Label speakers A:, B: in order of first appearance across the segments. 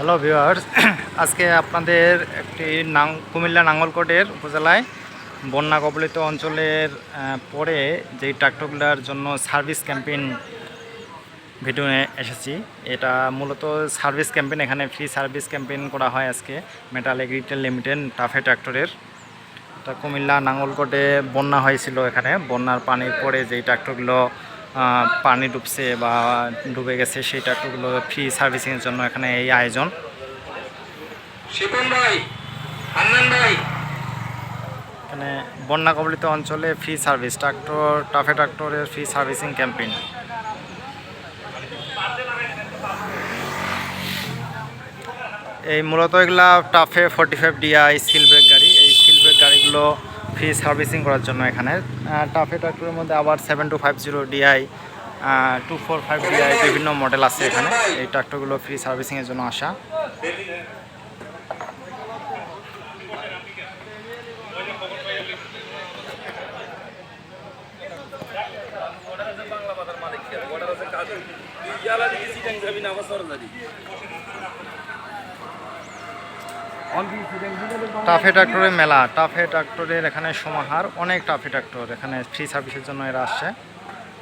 A: Hello viewers, আজকে আপনাদের একটি নাং কুমিল্লা নাঙ্গলকোটের উপজেলায় বন্যা কবলিত অঞ্চলের পরে যেই ট্রাক্টরগুলোর জন্য সার্ভিস ক্যাম্পেইন ভিডিও এসেছি, এটা মূলত সার্ভিস ক্যাম্পেইন, এখানে ফ্রি সার্ভিস ক্যাম্পেইন করা হয় আজকে মেটাল এগ্রিটেল লিমিটেড, টাফে ট্রাক্টরের। এটা কুমিল্লা নাঙ্গলকোটে বন্যা হয়েছিল এখানে, বন্যার পানির পরে যেই ট্রাক্টরগুলো পানি ডুবছে বা ডুবে গেছে সেই ট্রাক্টরগুলো ফ্রি সার্ভিসিংয়ের জন্য এখানে এই আয়োজন। এখানে বন্যা কবলিত অঞ্চলে ফ্রি সার্ভিস ট্রাক্টর টাফে ট্রাক্টরের ফ্রি সার্ভিসিং ক্যাম্পেইন এই মূলত এগুলা TAFE forty five DI seal brake গাড়ি। এই সিল ব্রেক গাড়িগুলো ফ্রি সার্ভিসিং করার জন্য এখানে। টাফে ট্রাক্টরের মধ্যে আবার seven two five zero DI two four five DI বিভিন্ন মডেল আছে এখানে। এই ট্রাক্টরগুলো ফ্রি সার্ভিসিংয়ের জন্য আসা। টাফে ট্রাক্টরের মেলা টাফে ট্রাক্টরের এখানে সমাহার অনেক টাফে ট্রাক্টর এখানে ফ্রি সার্ভিসের জন্য এরা আসছে।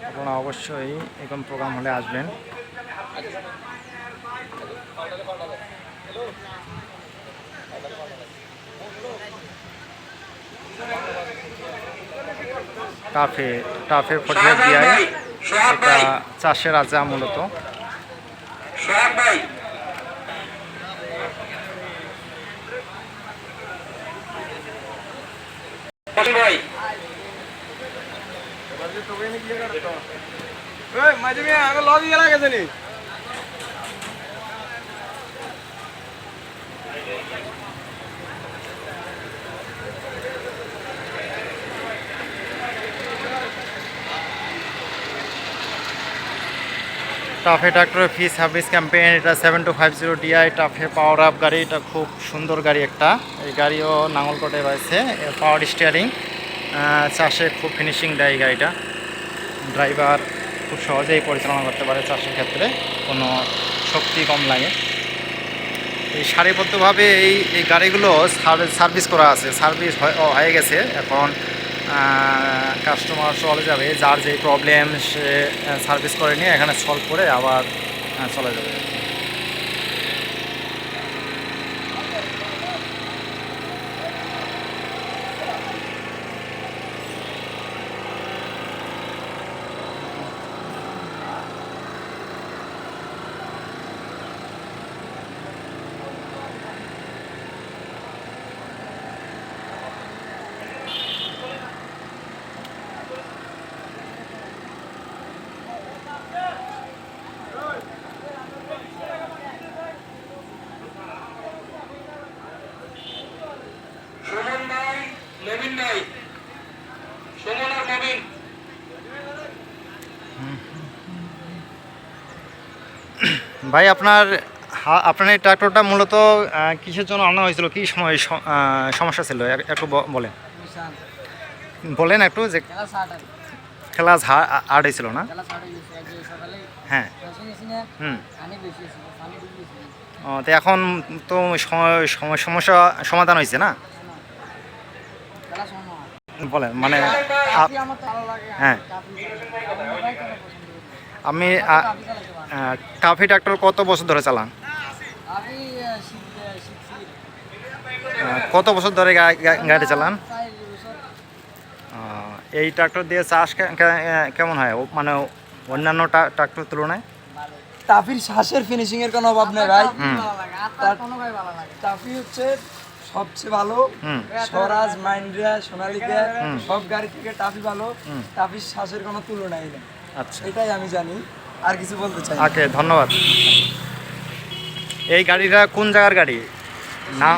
A: আপনারা অবশ্যই এরকম প্রোগ্রাম হলে আসবেন। টাফে টাফে
B: ভাই সোহাগ
A: এটা চাষের রাজা মূলত।
B: সোহাগ ভাই পটল ভাই।
C: মাঝে মেয়ে আগে লগ গেলা গেছে নি?
A: টাফে ট্রাক্টরের ফি সার্ভিস ক্যাম্পেইন এটা seven two five zero DI TAFE power up গাড়ি, এটা খুব সুন্দর গাড়ি একটা। এই গাড়িও নাঙ্গলকোটে রয়েছে পাওয়ার স্টিয়ারিং চাষে খুব ফিনিশিং দেয় এই গাড়িটা। ড্রাইভার খুব সহজেই পরিচালনা করতে পারে চাষের ক্ষেত্রে, কোনো শক্তি কম লাগে। এই সারিবদ্ধভাবে এই এই গাড়িগুলো সার্ভিস করা আছে সার্ভিস হয়ে গেছে। এখন কাস্টমার চলে যাবে, যার যে প্রবলেম সে সার্ভিস করে নিয়ে এখানে সলভ করে আবার চলে যাবে
B: সুমন সুমন আর নবীন
A: ভাই আপনার হা- আপনার এই ট্রাক্টরটা মূলত কিসের জন্য আনা হয়েছিল? কী সময় সমস্যা ছিল? একটু ব- বলেন। বলেন একটু যে
D: খেলা আর
A: হয়েছিল না?
D: হয়ে।
A: হুম। ও, তো এখন তো সম- সম- সমস্যা সমাধান হয়েছে না? বলেন মানে হ্যাঁ। আমি
D: কাফি
A: ট্রাক্টর কত বছর ধরে চালান? কত বছর ধরে গাড়ি চালান? এই ট্রাক্টর দিয়ে চাষ কেমন হয়? মানে অন্যান্য ট্রাক্টর তুলনায়?
C: টাফির শ্বাসের ফিনিশিং এর কোনো অভাব নেই ভাই। টাফি হচ্ছে সবচেয়ে ভালো স্বরাজ মাইন্ড্রিয়া সোনালিকা। সব গাড়ি থেকে টাফি ভালো। টাফির শ্বাসের কোনো তুলনাই নেই।
A: আচ্ছা।
C: এটাই আমি জানি আর কিছু বলতে চাই।
A: ওকে ধন্যবাদ। এই গাড়িটা কোন জায়গার গাড়ি? না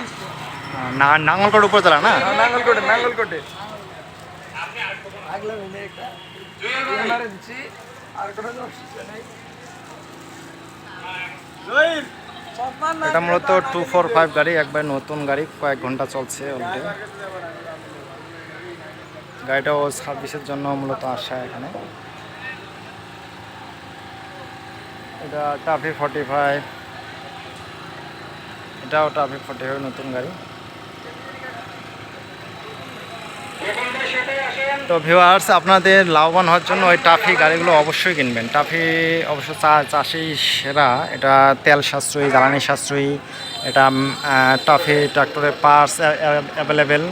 A: না নাঙ্গলকোট উপজেলা না?
C: নাঙ্গলকোটে নাঙ্গলকোটে। আগলে মিলে একটা। দিচ্ছি আর কোনো সমস্যা নেই। না
A: এটা মূলত টু ফোর ফাইভ গাড়ি একবার নতুন গাড়ি, কয়েক ঘণ্টা চলছে অলরেডি গাড়িটাও সার্ভিসের জন্য মূলত আসা এখানে। এটা টাফি ফর্টি ফাইভ এটাও টাফি ফর্টি ফাইভ নতুন গাড়ি
B: এখন ভাই সেটাই আসেন
A: তো ভিউয়ার্স আপনাদের লাভবান হওয়ার জন্য ওই টাফি গাড়িগুলো অবশ্যই কিনবেন। টাফি অবশ্য চা, চাষি সেরা। এটা তেল সাশ্রয়ী, জ্বালানি সাশ্রয়ী। এটা টাফি ট্রাক্টরের পার্টস অ্যাভেলেবেল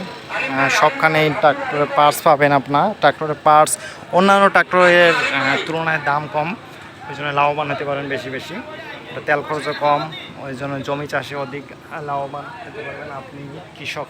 A: সবখানেই ট্রাক্টরের পার্টস পাবেন আপনার। ট্রাক্টরের পার্টস অন্যান্য ট্রাক্টরের তুলনায় দাম কম। ওই জন্য লাভবান হতে পারেন বেশি বেশি। তেল খরচও কম। ওই জন্য জমি চাষে অধিক লাভবান হতে পারবেন আপনি কৃষক